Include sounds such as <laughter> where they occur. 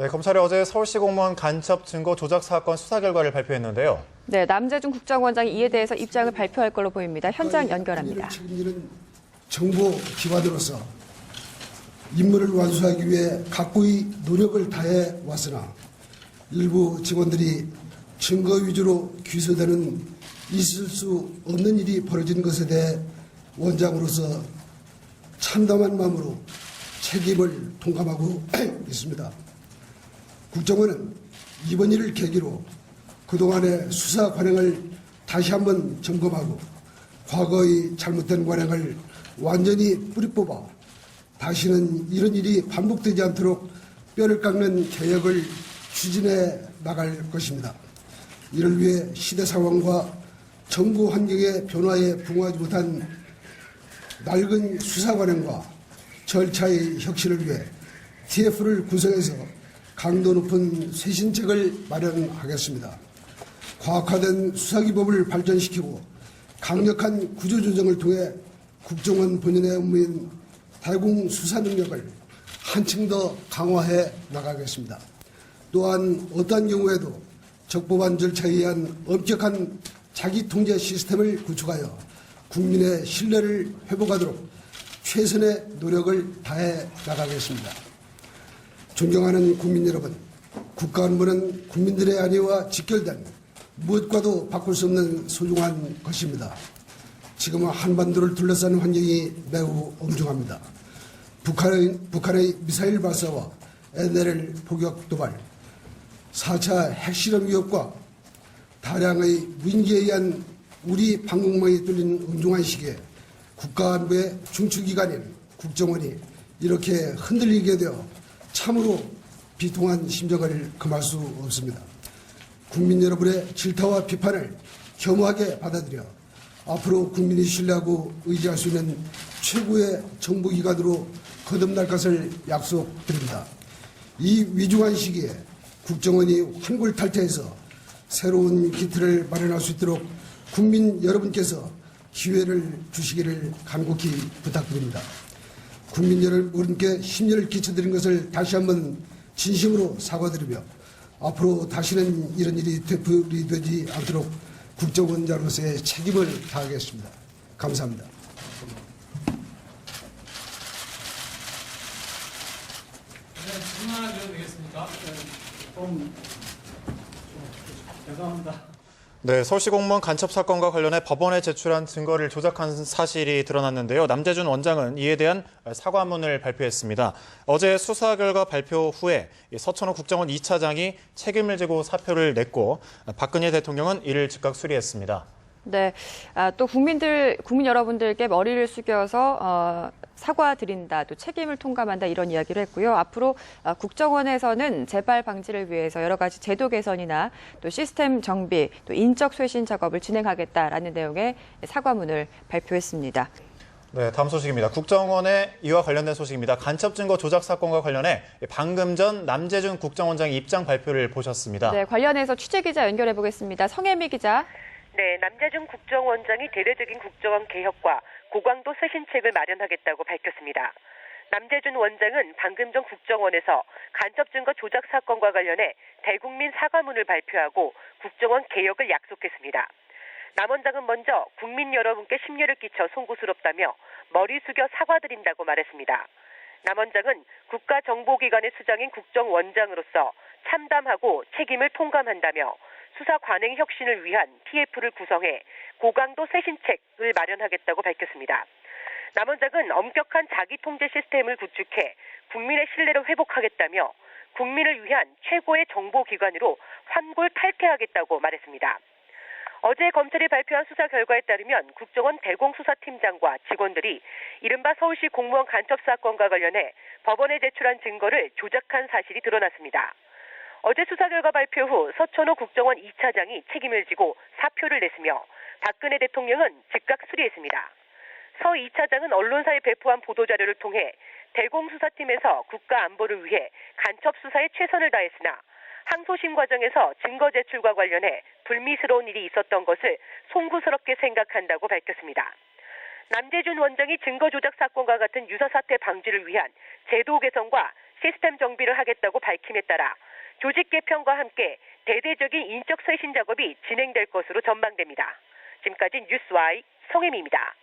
네, 검찰이 어제 서울시 공무원 간첩 증거 조작 사건 수사 결과를 발표했는데요. 네, 남재준 국정원장이 이에 대해서 입장을 발표할 걸로 보입니다. 현장 연결합니다. 책임지는 정보 기관으로서 임무를 완수하기 위해 각고의 노력을 다해 왔으나 일부 직원들이 증거 위주로 기소되는 있을 수 없는 일이 벌어진 것에 대해 원장으로서 참담한 마음으로 책임을 통감하고 <clears throat> 있습니다. 국정원은 이번 일을 계기로 그동안의 수사 관행을 다시 한번 점검하고 과거의 잘못된 관행을 완전히 뿌리 뽑아 다시는 이런 일이 반복되지 않도록 뼈를 깎는 개혁을 추진해 나갈 것입니다. 이를 위해 시대 상황과 정부 환경의 변화에 부응하지 못한 낡은 수사 관행과 절차의 혁신을 위해 TF를 구성해서 강도 높은 쇄신책을 마련하겠습니다. 과학화된 수사기법을 발전시키고 강력한 구조조정을 통해 국정원 본연의 업무인 대공 수사 능력을 한층 더 강화해 나가겠습니다. 또한 어떠한 경우에도 적법한 절차에 의한 엄격한 자기 통제 시스템을 구축하여 국민의 신뢰를 회복하도록 최선의 노력을 다해 나가겠습니다. 존경하는 국민 여러분, 국가 안보는 국민들의 안위와 직결된 무엇과도 바꿀 수 없는 소중한 것입니다. 지금은 한반도를 둘러싼 환경이 매우 엄중합니다. 북한의, 북한의 미사일 발사와 NLL 포격 도발, 4차 핵실험 위협과 다량의 무인기에 의한 우리 방공망이 뚫린 엄중한 시기에 국가안보의 중추기관인 국정원이 이렇게 흔들리게 되어 참으로 비통한 심정을 금할 수 없습니다. 국민 여러분의 질타와 비판을 겸허하게 받아들여 앞으로 국민이 신뢰하고 의지할 수 있는 최고의 정부기관으로 거듭날 것을 약속드립니다. 이 위중한 시기에 국정원이 환골탈태해서 새로운 기틀을 마련할 수 있도록 국민 여러분께서 기회를 주시기를 간곡히 부탁드립니다. 국민 여러분께 심려를 끼쳐드린 것을 다시 한번 진심으로 사과드리며 앞으로 다시는 이런 일이 되풀이되지 않도록 국정원장으로서의 책임을 다하겠습니다. 감사합니다. 네, 질문 하나 드려도 되겠습니까? 좀, 죄송합니다. 네, 서울시 공무원 간첩 사건과 관련해 법원에 제출한 증거를 조작한 사실이 드러났는데요. 남재준 원장은 이에 대한 사과문을 발표했습니다. 어제 수사 결과 발표 후에 서천호 국정원 2차장이 책임을 지고 사표를 냈고 박근혜 대통령은 이를 즉각 수리했습니다. 네, 아, 또 국민들, 국민 여러분들께 머리를 숙여서 어, 사과드린다, 또 책임을 통감한다 이런 이야기를 했고요. 앞으로 아, 국정원에서는 재발 방지를 위해서 여러 가지 제도 개선이나 또 시스템 정비, 또 인적 쇄신 작업을 진행하겠다라는 내용의 사과문을 발표했습니다. 네, 다음 소식입니다. 국정원의 이와 관련된 소식입니다. 간첩 증거 조작 사건과 관련해 방금 전 남재준 국정원장의 입장 발표를 보셨습니다. 네, 관련해서 취재 기자 연결해 보겠습니다. 성혜미 기자. 네, 남재준 국정원장이 대대적인 국정원 개혁과 고강도 쇄신책을 마련하겠다고 밝혔습니다. 남재준 원장은 방금 전 국정원에서 간첩 증거 조작 사건과 관련해 대국민 사과문을 발표하고 국정원 개혁을 약속했습니다. 남 원장은 먼저 국민 여러분께 심려를 끼쳐 송구스럽다며 머리 숙여 사과드린다고 말했습니다. 남 원장은 국가정보기관의 수장인 국정원장으로서 참담하고 책임을 통감한다며 수사 관행 혁신을 위한 TF를 구성해 고강도 쇄신책을 마련하겠다고 밝혔습니다. 남 원장은 엄격한 자기 통제 시스템을 구축해 국민의 신뢰를 회복하겠다며 국민을 위한 최고의 정보기관으로 환골 탈퇴하겠다고 말했습니다. 어제 검찰이 발표한 수사 결과에 따르면 국정원 대공수사팀장과 직원들이 이른바 서울시 공무원 간첩 사건과 관련해 법원에 제출한 증거를 조작한 사실이 드러났습니다. 어제 수사 결과 발표 후 서천호 국정원 2차장이 책임을 지고 사표를 냈으며 박근혜 대통령은 즉각 수리했습니다. 서 2차장은 언론사에 배포한 보도자료를 통해 대공수사팀에서 국가 안보를 위해 간첩 수사에 최선을 다했으나 항소심 과정에서 증거 제출과 관련해 불미스러운 일이 있었던 것을 송구스럽게 생각한다고 밝혔습니다. 남재준 원장이 증거 조작 사건과 같은 유사 사태 방지를 위한 제도 개선과 시스템 정비를 하겠다고 밝힘에 따라 조직 개편과 함께 대대적인 인적 쇄신 작업이 진행될 것으로 전망됩니다. 지금까지 뉴스와이 성혜미입니다.